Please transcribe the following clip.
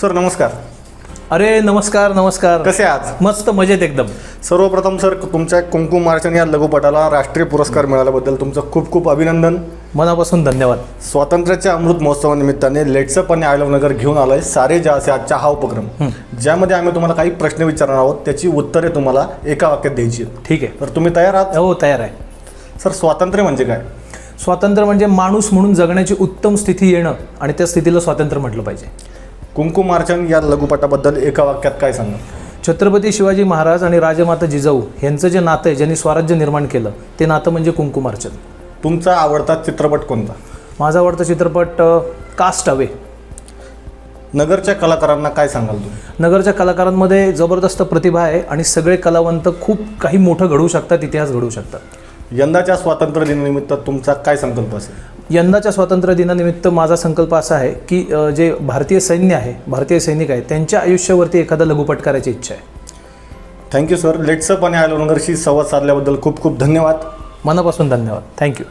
Sir नमस्कार. अरे नमस्कार नमस्कार. कसे आज मस्त मजेत एकदम. सर्वप्रथम सर तुमच्या कुंकुम मार्चन या लघुपटाला राष्ट्रीय पुरस्कार मिळाल्याबद्दल तुमचं खूप खूप अभिनंदन. मनापासून धन्यवाद. स्वातंत्र्याच्या अमृत महोत्सवानिमित्ताने लेट्सअप आणि आयलव नगर घेऊन आलोय सारे जा असे आजचा हा उपक्रम. ज्यामध्ये आम्ही तुम्हाला काही प्रश्न विचारणार आहोत त्याची उत्तरे तुम्हाला एका वाक्यात द्यायची आहेत. ठीक आहे. तर तुम्ही तयार आहात? हो तयार आहे. सर स्वातंत्र्य म्हणजे काय? स्वातंत्र्य म्हणजे माणूस म्हणून जगण्याची उत्तम स्थिती येणं आणि त्या स्थितीला स्वातंत्र्य म्हटलं पाहिजे. कुंकुम मार्चन या लघुपटाबद्दल एका वाक्यात काय सांगा? छत्रपती शिवाजी महाराज आणि राजमाता जिजाऊ यांचं जे नातं आहे ज्यांनी स्वराज्य निर्माण केलं ते नातं म्हणजे कुंकुमार्चन तुमचा आवडता चित्रपट कोणता? माझा आवडता चित्रपट कास्ट अवे नगरच्या कलाकारांना काय सांगाल तुम्ही? नगरच्या कलाकारांमध्ये जबरदस्त प्रतिभा आहे आणि सगळे कलावंत खूप काही मोठं घडवू शकतात इतिहास घडवू शकतात. यंदाच्या स्वातंत्र्य दिनानिमित्त तुमचा काय संकल्प असेल? यंदाच्या स्वातंत्र्य दिनानिमित्त माझा संकल्प असा आहे की जे भारतीय सैन्य आहे भारतीय सैनिक आहे त्यांच्या आयुष्यावरती एखादा लघुपट करायची इच्छा आहे. थँक्यू सर लेट्सअप आणि आयलोनगरशी संवाद साधल्याबद्दल खूप खूप धन्यवाद. मनापासून धन्यवाद. थँक्यू